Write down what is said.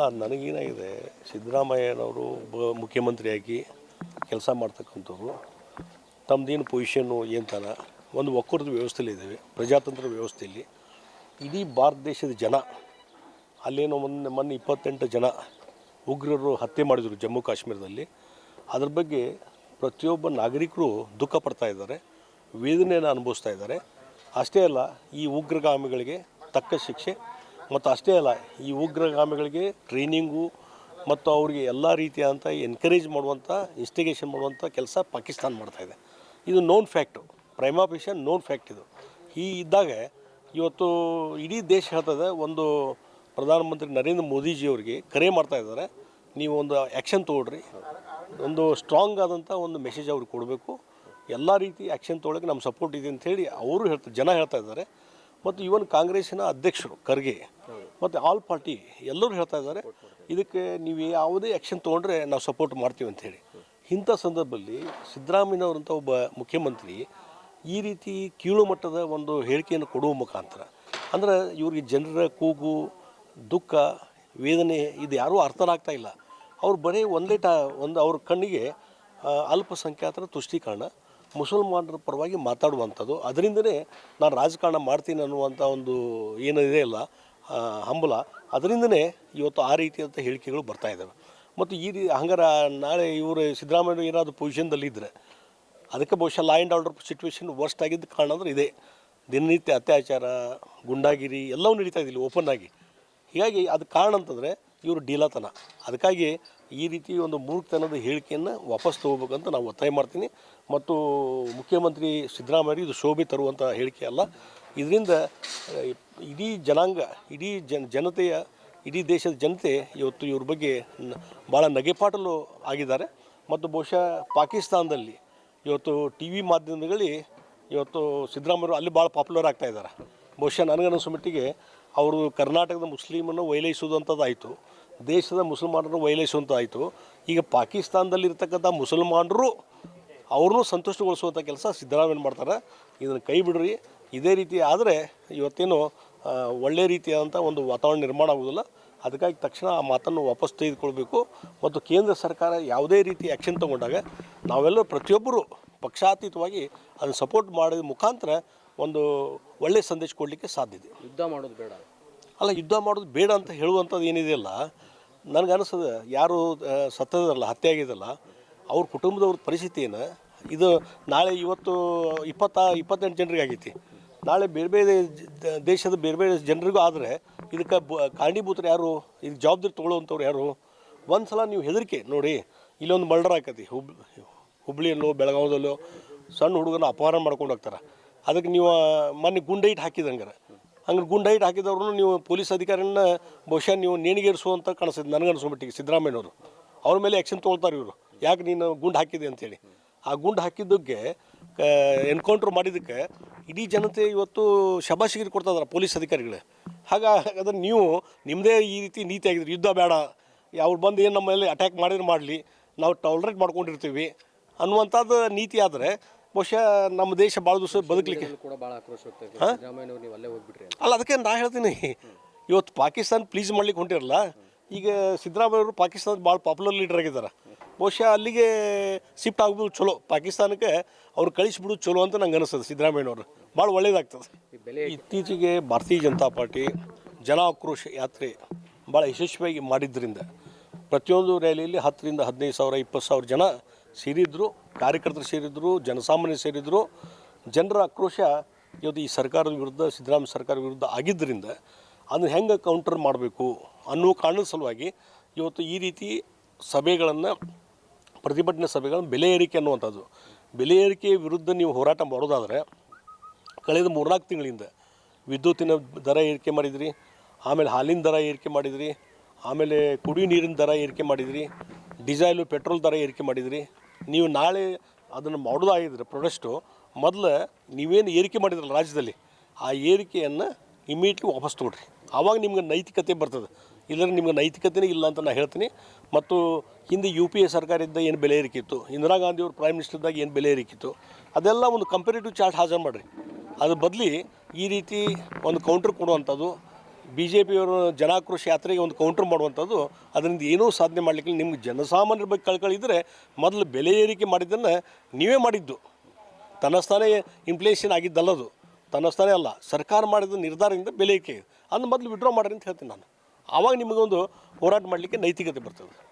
ಅಲ್ಲ, ನನಗೇನಾಗಿದೆ, ಸಿದ್ದರಾಮಯ್ಯನವರು ಬ ಮುಖ್ಯಮಂತ್ರಿಯಾಗಿ ಕೆಲಸ ಮಾಡ್ತಕ್ಕಂಥವ್ರು. ತಮ್ಮದೇನು ಪೊಸಿಷನ್ನು ಏನ್ತಾನ ಒಂದು ಒಕ್ಕೂಟದ ವ್ಯವಸ್ಥೆಯಲ್ಲಿ ಇದ್ದೇವೆ ಪ್ರಜಾತಂತ್ರ ವ್ಯವಸ್ಥೆಯಲ್ಲಿ ಇಡೀ ಭಾರತ ದೇಶದ ಜನ, ಅಲ್ಲೇನೋ ಮೊನ್ನೆ ಮೊನ್ನೆ ಇಪ್ಪತ್ತೆಂಟು ಜನ ಉಗ್ರರು ಹತ್ಯೆ ಮಾಡಿದರು ಜಮ್ಮು ಕಾಶ್ಮೀರದಲ್ಲಿ. ಅದ್ರ ಬಗ್ಗೆ ಪ್ರತಿಯೊಬ್ಬ ನಾಗರಿಕರು ದುಃಖ ಪಡ್ತಾ ಇದ್ದಾರೆ, ವೇದನೆಯನ್ನು ಅನುಭವಿಸ್ತಾ ಇದ್ದಾರೆ. ಅಷ್ಟೇ ಅಲ್ಲ, ಈ ಉಗ್ರಗಾಮಿಗಳಿಗೆ ತಕ್ಕ ಶಿಕ್ಷೆ ಮತ್ತು ಅಷ್ಟೇ ಅಲ್ಲ, ಈ ಉಗ್ರಗಾಮಿಗಳಿಗೆ ಟ್ರೈನಿಂಗು ಮತ್ತು ಅವರಿಗೆ ಎಲ್ಲ ರೀತಿಯಾದಂಥ ಎನ್ಕರೇಜ್ ಮಾಡುವಂಥ ಇನ್ಸ್ಟಿಗೇಷನ್ ಮಾಡುವಂಥ ಕೆಲಸ ಪಾಕಿಸ್ತಾನ ಮಾಡ್ತಾ ಇದೆ. ಇದು ನೋನ್ ಫ್ಯಾಕ್ಟು ಪ್ರೈಮಾಪೇಷನ್ ನೋನ್ ಫ್ಯಾಕ್ಟ್ ಇದು. ಈ ಇದ್ದಾಗ ಇವತ್ತು ಇಡೀ ದೇಶ ಹೇಳ್ತದೆ ಒಂದು ಪ್ರಧಾನಮಂತ್ರಿ ನರೇಂದ್ರ ಮೋದಿಜಿಯವರಿಗೆ ಕರೆ ಮಾಡ್ತಾ ಇದ್ದಾರೆ, ನೀವು ಒಂದು ಆ್ಯಕ್ಷನ್ ತೊಗೊಳ್ರಿ. ಒಂದು ಸ್ಟ್ರಾಂಗ್ ಆದಂಥ ಒಂದು ಮೆಸೇಜ್ ಅವ್ರಿಗೆ ಕೊಡಬೇಕು. ಎಲ್ಲ ರೀತಿ ಆ್ಯಕ್ಷನ್ ತೊಗೊಳಕ್ಕೆ ನಮ್ಮ ಸಪೋರ್ಟ್ ಇದೆ ಅಂತ ಹೇಳಿ ಅವರು ಹೇಳ್ತಾರೆ ಜನ ಹೇಳ್ತಾ ಇದ್ದಾರೆ. ಮತ್ತು ಇವನ್ ಕಾಂಗ್ರೆಸ್ಸಿನ ಅಧ್ಯಕ್ಷರು, ಖರ್ಗೆ ಮತ್ತು ಆಲ್ ಪಾರ್ಟಿ ಎಲ್ಲರೂ ಹೇಳ್ತಾ ಇದ್ದಾರೆ, ಇದಕ್ಕೆ ನೀವು ಯಾವುದೇ ಆ್ಯಕ್ಷನ್ ತೊಗೊಂಡ್ರೆ ನಾವು ಸಪೋರ್ಟ್ ಮಾಡ್ತೀವಿ ಅಂಥೇಳಿ ಇಂಥ ಸಂದರ್ಭದಲ್ಲಿ ಸಿದ್ದರಾಮಯ್ಯನವರಂಥ ಒಬ್ಬ ಮುಖ್ಯಮಂತ್ರಿ ಈ ರೀತಿ ಕೀಳು ಮಟ್ಟದ ಒಂದು ಹೇಳಿಕೆಯನ್ನು ಕೊಡುವ ಮುಖಾಂತರ, ಅಂದ್ರೆ ಇವ್ರಿಗೆ ಜನರ ಕೂಗು, ದುಃಖ, ವೇದನೆ ಇದು ಯಾರೂ ಅರ್ಥನಾಗ್ತಾ ಇಲ್ಲ. ಅವ್ರು ಬರೀ ಒಂದೇ ಒಂದು ಅವ್ರ ಕಣ್ಣಿಗೆ ಅಲ್ಪಸಂಖ್ಯಾತರ ತುಷ್ಟೀಕರಣ, ಮುಸಲ್ಮಾನರ ಪರವಾಗಿ ಮಾತಾಡುವಂಥದ್ದು. ಅದರಿಂದನೇ ನಾನು ರಾಜಕಾರಣ ಮಾಡ್ತೀನಿ ಅನ್ನುವಂಥ ಒಂದು ಏನಿದೆ ಇಲ್ಲ. ಹಂಬಲ. ಅದರಿಂದನೇ ಇವತ್ತು ಆ ರೀತಿಯಾದಂಥ ಹೇಳಿಕೆಗಳು ಬರ್ತಾ ಇದ್ದಾವೆ ಮತ್ತು ಈ ರೀ, ಹಂಗಾರೆ ನಾಳೆ ಇವರು ಸಿದ್ದರಾಮಯ್ಯ ಏನಾದರೂ ಪೊಸಿಷನ್ದಲ್ಲಿದ್ದರೆ ಅದಕ್ಕೆ ಬಹುಶಃ law and order situation worst ಆಗಿದ್ದ ಕಾರಣ ಅಂದರೆ ಇದೆ. ದಿನನಿತ್ಯ ಅತ್ಯಾಚಾರ, ಗುಂಡಾಗಿರಿ ಎಲ್ಲವೂ ನಡೀತಾ ಇದ್ದಿಲ್ಲ ಓಪನ್ ಆಗಿ. ಹೀಗಾಗಿ ಅದು ಕಾರಣ ಅಂತಂದರೆ ಇವರು ಡೀಲಾತನ. ಅದಕ್ಕಾಗಿ ಈ ರೀತಿ ಒಂದು ಮೂರ್ಖತನದ ಹೇಳಿಕೆಯನ್ನು ವಾಪಸ್ ತಗೋಬೇಕಂತ ನಾವು ಒತ್ತಾಯ ಮಾಡ್ತೀನಿ. ಮತ್ತು ಮುಖ್ಯಮಂತ್ರಿ ಸಿದ್ದರಾಮಯ್ಯ ಇದು ಶೋಭೆ ತರುವಂಥ ಹೇಳಿಕೆ ಅಲ್ಲ. ಇದರಿಂದ ಇಡೀ ಜನಾಂಗ, ಇಡೀ ಜನ, ಜನತೆಯ, ಇಡೀ ದೇಶದ ಜನತೆ ಇವತ್ತು ಇವ್ರ ಬಗ್ಗೆ ಭಾಳ ನಗೆಪಾಟಲು ಆಗಿದ್ದಾರೆ. ಮತ್ತು ಬಹುಶಃ ಪಾಕಿಸ್ತಾನದಲ್ಲಿ ಇವತ್ತು ಟಿ ವಿ ಮಾಧ್ಯಮಗಳಲ್ಲಿ ಇವತ್ತು ಸಿದ್ದರಾಮಯ್ಯರು ಅಲ್ಲಿ ಭಾಳ ಪಾಪ್ಯುಲರ್ ಆಗ್ತಾ ಇದ್ದಾರೆ. ಬಹುಶಃ ನನಗನ್ನಿಸೋ ಮಟ್ಟಿಗೆ ಅವರು ಕರ್ನಾಟಕದ ಮುಸ್ಲಿಮನ್ನು ವೈಲೈಸುವುದಂಥದ್ದಾಯಿತು ದೇಶದ ಮುಸಲ್ಮಾನರನ್ನು ವೈಲೈಸುವಂಥದ್ದಾಯಿತು. ಈಗ ಪಾಕಿಸ್ತಾನದಲ್ಲಿರ್ತಕ್ಕಂಥ ಮುಸಲ್ಮಾನರು ಅವ್ರನ್ನೂ ಸಂತುಷ್ಟಗೊಳಿಸುವಂಥ ಕೆಲಸ ಸಿದ್ದರಾಮಯ್ಯ ಮಾಡ್ತಾರೆ. ಇದನ್ನು ಕೈ ಬಿಡ್ರಿ. ಇದೇ ರೀತಿ ಆದರೆ ಇವತ್ತೇನು ಒಳ್ಳೆಯ ಒಳ್ಳೆ ರೀತಿಯಾದಂಥ ಒಂದು ವಾತಾವರಣ ನಿರ್ಮಾಣ ಆಗೋದಿಲ್ಲ ಅದಕ್ಕಾಗಿ ತಕ್ಷಣ ಆ ಮಾತನ್ನು ವಾಪಸ್ ತೆಗೆದುಕೊಳ್ಬೇಕು. ಮತ್ತು ಕೇಂದ್ರ ಸರ್ಕಾರ ಯಾವುದೇ ರೀತಿ ಆ್ಯಕ್ಷನ್ ತಗೊಂಡಾಗ ನಾವೆಲ್ಲರೂ ಪ್ರತಿಯೊಬ್ಬರು ಪಕ್ಷಾತೀತವಾಗಿ ಅದನ್ನು ಸಪೋರ್ಟ್ ಮಾಡಿದ ಮುಖಾಂತರ ಒಂದು ಒಳ್ಳೆಯ ಸಂದೇಶ ಕೊಡಲಿಕ್ಕೆ ಸಾಧ್ಯ ಇದೆ. ಯುದ್ಧ ಮಾಡೋದು ಬೇಡ. ಅಲ್ಲ ಯುದ್ಧ ಮಾಡೋದು ಬೇಡ ಅಂತ ಹೇಳುವಂಥದ್ದು ಏನಿದೆಯಲ್ಲ ನನಗೆ ಅನಿಸ್ತದೆ ಯಾರು ಸತ್ತದಲ್ಲ ಹತ್ಯೆ ಆಗಿದೆಯಲ್ಲ ಅವ್ರ ಕುಟುಂಬದವ್ರ ಪರಿಸ್ಥಿತಿ ಏನು ಇದು ನಾಳೆ ಇವತ್ತು ಇಪ್ಪತ್ತ ಇಪ್ಪತ್ತೆಂಟು ಜನರಿಗೆ ಆಗೈತಿ ನಾಳೆ ಬೇರೆ ಬೇರೆ ದೇಶದ ಬೇರೆ ಬೇರೆ ಜನರಿಗೂ ಆದರೆ ಇದಕ್ಕೆ ಕಾರಣೀಭೂತರು ಯಾರು? ಇದಕ್ಕೆ ಜವಾಬ್ದಾರಿ ತೊಗೊಳ್ಳೋವಂಥವ್ರು ಯಾರು? ಒಂದು ಸಲ ನೀವು ಹೆದರಿಕೆ ನೋಡಿ, ಇಲ್ಲೊಂದು ಮರ್ಡರ್ ಆಕತಿ, ಹುಬ್, ಹುಬ್ಳಿಯಲ್ಲೋ, ಬೆಳಗಾವದಲ್ಲೋ, ಸಣ್ಣ ಹುಡುಗನ ಅಪಹರಣ ಮಾಡ್ಕೊಂಡು ಹೋಗ್ತಾರೆ. ಅದಕ್ಕೆ ನೀವು ಮೊನ್ನೆ ಗುಂಡೈಟ್ ಹಾಕಿದಂಗಾರೆ. ಹಂಗೆ ಗುಂಡೈಟ್ ಹಾಕಿದವ್ರು ನೀವು ಪೊಲೀಸ್ ಅಧಿಕಾರಿನ ಬಹುಶಃ ನೀವು ನೇಣಿಗೇರಿಸುವಂತ ಕಾಣಿಸ್ತದೆ ನನಗನ್ಸೋ ಮಟ್ಟಿಗೆ ಸಿದ್ದರಾಮಯ್ಯನವರು. ಅವ್ರ ಮೇಲೆ ಆ್ಯಕ್ಷನ್ ತೊಗೊಳ್ತಾರೆ ಇವರು. ಯಾಕೆ ನೀನು ಗುಂಡು ಹಾಕಿದೆ ಅಂತೇಳಿ. ಆ ಗುಂಡು ಹಾಕಿದ್ದಕ್ಕೆ ಎನ್ಕೌಂಟ್ರ್ ಮಾಡಿದ್ದಕ್ಕೆ ಇಡೀ ಜನತೆ ಇವತ್ತು ಶಬಾಶಿಗಿರಿ ಕೊಡ್ತಾ ಇದಾರೆ ಪೊಲೀಸ್ ಅಧಿಕಾರಿಗಳೇ. ಹಾಗ ಅದನ್ನು ನೀವು ನಿಮ್ಮದೇ ಈ ರೀತಿ ನೀತಿ ಆಗಿದ್ರಿ ಯುದ್ಧ ಬೇಡ. ಅವ್ರು ಬಂದು ಏನು ನಮ್ಮ ಮೇಲೆ ಅಟ್ಯಾಕ್ ಮಾಡಿದ್ರೆ ಮಾಡಲಿ. ನಾವು ಟಾಲರೇಟ್ ಮಾಡ್ಕೊಂಡಿರ್ತೀವಿ ಅನ್ನುವಂಥದ್ದು ನೀತಿ ಆದರೆ ಬಹುಶಃ ನಮ್ಮ ದೇಶ ಭಾಳ ದಿವಸ ಬದುಕಲಿಕ್ಕೆ ಕೂಡ ಭಾಳ ಆಕ್ರೋಶ ಹೋಗ್ತಾ ನೀವು ಅಲ್ಲೇ ಹೋಗ್ಬಿಟ್ರಿ ಅಲ್ಲ ಅದಕ್ಕೆ ನಾ ಹೇಳ್ತೀನಿ. ಇವತ್ತು ಪಾಕಿಸ್ತಾನ ಪ್ಲೀಸ್ ಮಾಡ್ಲಿಕ್ಕೆ ಹೊಂಟಿರಲ್ಲ. ಈಗ ಸಿದ್ದರಾಮಯ್ಯವರು ಪಾಕಿಸ್ತಾನದ ಭಾಳ ಪಾಪ್ಯುಲರ್ ಲೀಡರ್ ಆಗಿದ್ದಾರೆ. ಬಹುಶಃ ಅಲ್ಲಿಗೆ ಶಿಫ್ಟ್ ಆಗ್ಬೋದು ಚಲೋ. ಪಾಕಿಸ್ತಾನಕ್ಕೆ ಅವ್ರು ಕಳಿಸ್ಬಿಡು ಚಲೋ ಅಂತ ನಂಗೆ ಅನಿಸ್ತದೆ ಸಿದ್ದರಾಮಯ್ಯನವರು. ಭಾಳ ಒಳ್ಳೇದಾಗ್ತದೆ. ಬೆಲೆ ಇತ್ತೀಚೆಗೆ ಭಾರತೀಯ ಜನತಾ ಪಾರ್ಟಿ ಜನ ಆಕ್ರೋಶ ಯಾತ್ರೆ ಭಾಳ ಯಶಸ್ವಿಯಾಗಿ ಮಾಡಿದ್ದರಿಂದ ಪ್ರತಿಯೊಂದು ರ್ಯಾಲಿಯಲ್ಲಿ ಹತ್ತರಿಂದ ಹದಿನೈದು ಸಾವಿರ ಇಪ್ಪತ್ತು ಸಾವಿರ ಜನ ಸೇರಿದ್ರು ಕಾರ್ಯಕರ್ತರು ಸೇರಿದ್ರು ಜನಸಾಮಾನ್ಯ ಸೇರಿದ್ರು. ಜನರ ಆಕ್ರೋಶ ಇವತ್ತು ಈ ಸರ್ಕಾರದ ವಿರುದ್ಧ ಸಿದ್ದರಾಮಯ್ಯ ಸರ್ಕಾರ ವಿರುದ್ಧ ಆಗಿದ್ದರಿಂದ ಅದನ್ನು ಹೆಂಗೆ ಕೌಂಟರ್ ಮಾಡಬೇಕು ಅನ್ನೋ ಕಾರಣದ ಸಲುವಾಗಿ ಇವತ್ತು ಈ ರೀತಿ ಸಭೆಗಳನ್ನು ಪ್ರತಿಭಟನೆ ಸಭೆಗಳನ್ನು ಬೆಲೆ ಏರಿಕೆ ಅನ್ನುವಂಥದ್ದು. ಬೆಲೆ ಏರಿಕೆ ವಿರುದ್ಧ ನೀವು ಹೋರಾಟ ಮಾಡೋದಾದರೆ, ಕಳೆದ ಮೂರ್ನಾಲ್ಕು ತಿಂಗಳಿಂದ ವಿದ್ಯುತ್ತಿನ ದರ ಏರಿಕೆ ಮಾಡಿದಿರಿ, ಆಮೇಲೆ ಹಾಲಿನ ದರ ಏರಿಕೆ ಮಾಡಿದಿರಿ, ಆಮೇಲೆ ಕುಡಿ ನೀರಿನ ದರ ಏರಿಕೆ ಮಾಡಿದ್ರಿ, ಡೀಸೆಲು, ಪೆಟ್ರೋಲ್ ದರ ಏರಿಕೆ ಮಾಡಿದಿರಿ. ನೀವು ನಾಳೆ ಅದನ್ನು ಮಾಡೋದಾಗಿದ್ರೆ ಪ್ರೊಡಕ್ಟು ಮೊದಲು ನೀವೇನು ಏರಿಕೆ ಮಾಡಿದ್ರಲ್ಲ ರಾಜ್ಯದಲ್ಲಿ, ಆ ಏರಿಕೆಯನ್ನು ಇಮಿಡಿಯೇಟ್ಲಿ ವಾಪಸ್ ತೊಗೊಳ್ರಿ. ಆವಾಗ ನಿಮ್ಗೆ ನೈತಿಕತೆ ಬರ್ತದೆ. ಇಲ್ಲದ್ರೆ ನಿಮ್ಗೆ ನೈತಿಕತೆನೇ ಇಲ್ಲ ಅಂತ ನಾನು ಹೇಳ್ತೀನಿ. ಮತ್ತು ಹಿಂದೆ ಯು ಪಿ ಎ ಸರ್ಕಾರ ಏನು ಬೆಲೆ ಏರಿಕಿತ್ತು, ಇಂದಿರಾ ಗಾಂಧಿ ಅವರು ಪ್ರೈಮ್ ಮಿನಿಸ್ಟರ್ದಾಗ ಏನು ಬೆಲೆ ಏರಿಕಿತ್ತು, ಅದೆಲ್ಲ ಒಂದು ಕಂಪೇರಿಟಿವ್ ಚಾರ್ಟ್ ಹಾಜರು ಮಾಡಿರಿ. ಅದ್ರ ಬದಲಿ ಈ ರೀತಿ ಒಂದು ಕೌಂಟರ್ ಕೊಡುವಂಥದ್ದು ಬಿ ಜೆ ಪಿಯವರು ಜನಾಕ್ರೋಶ ಯಾತ್ರೆಗೆ ಒಂದು ಕೌಂಟರ್ ಮಾಡುವಂಥದ್ದು, ಅದರಿಂದ ಏನೂ ಸಾಧನೆ ಮಾಡಲಿಕ್ಕೆ ನಿಮ್ಗೆ ಜನಸಾಮಾನ್ಯರ ಬಗ್ಗೆ ಕಳ್ಕಳಿದ್ರೆ ಮೊದಲು ಬೆಲೆ ಏರಿಕೆ ಮಾಡಿದ್ದನ್ನು ನೀವೇ ಮಾಡಿದ್ದು. ತನ್ನಸ್ಥಾನೇ ಇನ್ಫ್ಲೇಷನ್ ಆಗಿದ್ದಲ್ಲದು. ತನ್ನಸ್ಥಾನೇ ಅಲ್ಲ, ಸರ್ಕಾರ ಮಾಡಿದ ನಿರ್ಧಾರದಿಂದ ಬೆಲೆ ಏರಿಕೆ ಅದನ್ನು ಮೊದಲು ವಿಡ್ರಾ ಮಾಡಿರಿ ಅಂತ ಹೇಳ್ತೀನಿ ನಾನು. ಆವಾಗ ನಿಮಗೊಂದು ಹೋರಾಟ ಮಾಡಲಿಕ್ಕೆ ನೈತಿಕತೆ ಬರ್ತದೆ.